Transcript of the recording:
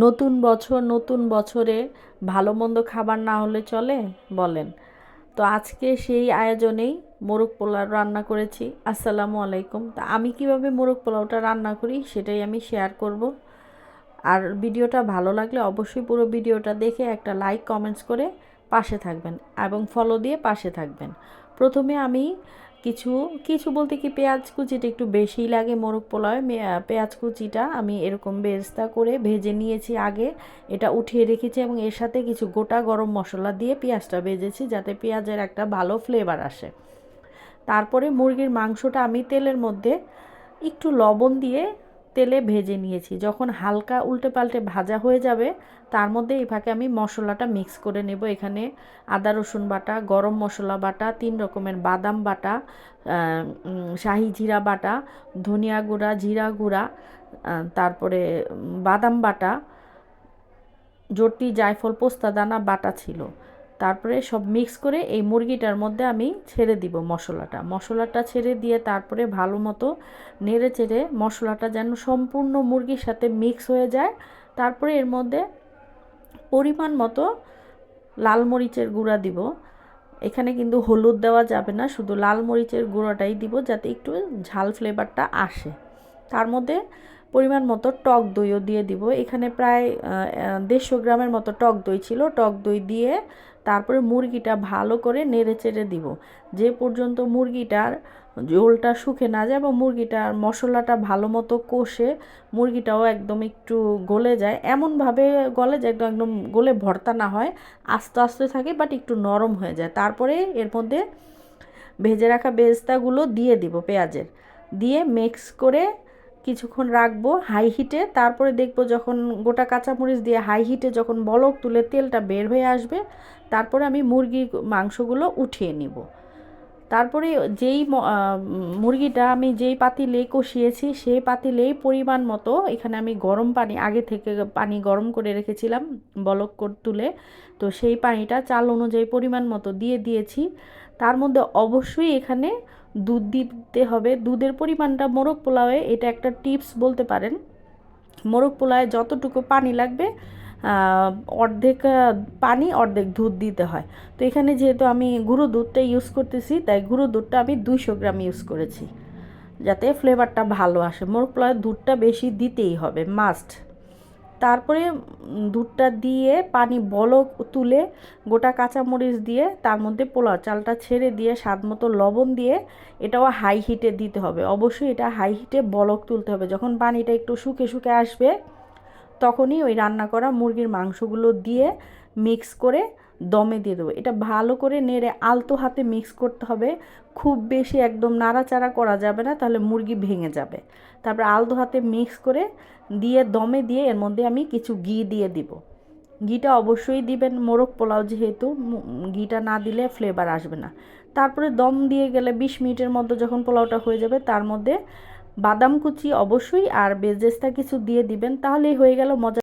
নতুন বছর, নতুন বছরে ভালো মন্দ খাবার না হলে চলে? বলেন। তো আজকে সেই আয়োজনেই মোরগ পোলাও রান্না করেছি। আসসালামু আলাইকুম। তা আমি কীভাবে মোরগ পোলাওটা রান্না করি সেটাই আমি শেয়ার করব। আর ভিডিওটা ভালো লাগলে অবশ্যই পুরো ভিডিওটা দেখে একটা লাইক কমেন্টস করে পাশে থাকবেন এবং ফলো দিয়ে পাশে থাকবেন। প্রথমে আমি কিছু কিছু বলতে কি পেঁয়াজ কুচিটা একটু বেশিই লাগে মোরগ পোলায় পেঁয়াজ কুচিটা আমি এরকম বেস্তা করে ভেজে নিয়েছি আগে। এটা উঠিয়ে রেখেছি এবং এর সাথে কিছু গোটা গরম মশলা দিয়ে পেঁয়াজটা ভেজেছি যাতে পেঁয়াজের একটা ভালো ফ্লেভার আসে। তারপরে মুরগির মাংসটা আমি তেলের মধ্যে একটু লবণ দিয়ে তেলে ভেজে নিয়েছি। যখন হালকা উল্টে পাল্টে ভাজা হয়ে যাবে, তার মধ্যে এই আমি মশলাটা মিক্স করে নেব। এখানে আদা, রসুন বাটা, গরম মশলা বাটা, তিন রকমের বাদাম বাটা শাহি জিরা বাটা, ধনিয়া গুঁড়া, জিরা গুঁড়া তারপরে বাদাম বাটা জটি জায়ফল পোস্তা দানা বাটা ছিল। তারপরে সব মিক্স করে এই মুরগিটার মধ্যে আমি ছেড়ে দিব মশলাটা। মশলাটা ছেড়ে দিয়ে তারপরে ভালো মতো নেড়ে চেড়ে মশলাটা যেন সম্পূর্ণ মুরগির সাথে মিক্স হয়ে যায়। তারপরে এর মধ্যে পরিমাণ মতো লাল মরিচের গুঁড়া দিব। এখানে কিন্তু হলুদ দেওয়া যাবে না, শুধু লাল মরিচের গুঁড়োটাই দিব যাতে একটু ঝাল ফ্লেভারটা আসে। তার মধ্যে পরিমাণ মতো টক দইও দিয়ে দিব। এখানে প্রায় দেড়শো গ্রামের মতো টক দই ছিল। টক দই দিয়ে তারপরে মুরগিটা ভালো করে নেড়ে চেড়ে দিব। যে পর্যন্ত মুরগিটার ঝোলটা শুকে না যায় এবং মুরগিটার মশলাটা ভালো মতো কষে মুরগিটাও একদম একটু গলে যায়, এমনভাবে গলে যে একদম একদম গলে ভর্তা না হয়, আস্তে আস্তে থাকে বাট একটু নরম হয়ে যায়। তারপরে এর মধ্যে ভেজে রাখা বেস্তাগুলো দিয়ে দিব পেঁয়াজের। দিয়ে মিক্স করে কিছুক্ষণ রাখব হাই হিটে তারপরে দেখব যখন গোটা কাঁচামরিচ দিয়ে হাই হিটে যখন বলক তুলে তেলটা বের হয়ে আসবে, তারপরে আমি মুরগির মাংসগুলো উঠিয়ে নিব। তারপরে যেই মুরগিটা আমি যেই পাতিলেই কষিয়েছি, সেই পাতিলেই পরিমাণ মতো এখানে আমি গরম পানি, আগে থেকে পানি গরম করে রেখেছিলাম বলক তুলে। তো সেই পানিটা চাল অনুযায়ী পরিমাণ মতো দিয়ে দিয়েছি। তার মধ্যে অবশ্যই এখানে দুধ দিতে হবে। দুধের পরিমাণটা মোরগ পোলাওয়ে, এটা একটা টিপস বলতে পারেন। মোরগ পোলাওয়ে যতটুকু পানি লাগবে অর্ধেক পানি, অর্ধেক দুধ দিতে হয়। তো এখানে যেহেতু আমি গুঁড়ো দুধটা ইউজ করতেছি, তাই গুঁড়ো দুধটা আমি দুইশো গ্রাম ইউজ করেছি, যাতে ফ্লেভারটা ভালো আসে। মোরগ পোলাওয়ে দুধটা বেশি দিতেই হবে মাস্ট তারপরে দুধটা দিয়ে পানি বলক তুলে গোটা কাঁচামরিচ দিয়ে, তার মধ্যে পোলাও চালটা ছেড়ে দিয়ে, স্বাদ মতো লবণ দিয়ে এটাও হাই হিটে দিতে হবে। অবশ্যই এটা হাই হিটে বলক তুলতে হবে। যখন পানিটা একটু শুকে শুকে আসবে তখনই ওই রান্না করা মুরগির মাংসগুলো দিয়ে মিক্স করে দমে দিয়ে দেবো। এটা ভালো করে নেড়ে আলতো হাতে মিক্স করতে হবে। খুব বেশি একদম নাড়াচাড়া করা যাবে না, তাহলে মুরগি ভেঙে যাবে। তারপর আলতো হাতে মিক্স করে দিয়ে দমে দিয়ে এর মধ্যে আমি কিছু ঘি দিয়ে দিব। ঘিটা অবশ্যই দিবেন, মোরগ পোলাও যেহেতু ঘিটা না দিলে ফ্লেভার আসবে না। তারপরে দম দিয়ে গেলে বিশ মিনিটের মধ্যে যখন পোলাওটা হয়ে যাবে, তার মধ্যে বাদাম কুচি অবশ্যই আর বেজেস্তা কিছু দিয়ে দিবেন তাহলেই হয়ে গেল মজা।